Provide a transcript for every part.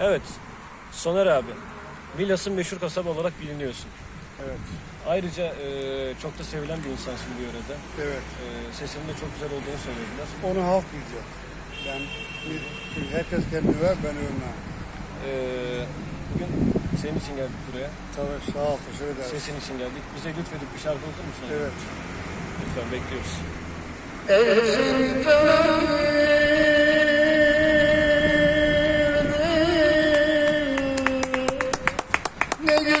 Evet. Soner abi. Milas'ın meşhur kasaba olarak biliniyorsun. Evet, Ayrıca e, çok da sevilen bir insansın bu yörede. evet. E, sesinin de çok güzel olduğunu söylediler. Onu halk bilecek. Ben, çünkü herkes kendi ver, ben ölmem. E, bugün senin için geldik buraya. Tabii, sağ ol, teşekkür ederim. Sesin için geldik. Bize lütfedip bir şarkı okur musun? Evet. Lütfen bekliyoruz. Ne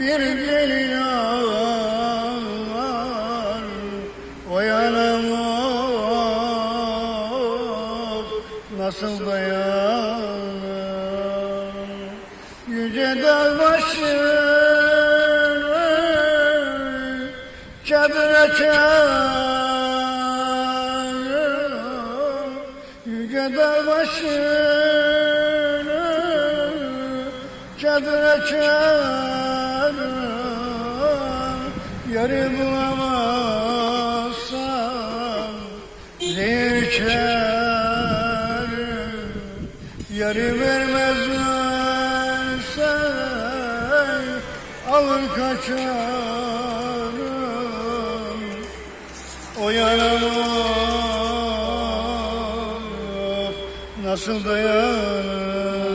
bir gelin ağlar Oyanamaz nasıl dayanır? Yüce dağ başı çadır açar Yüce dağ başını çadır açar Yarı bulamazsam zehir içer Yarı vermezsen alır kaçarım Oyanamam nasıl dayanır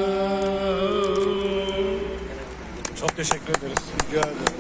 Çok teşekkür ederiz. Rica ederim.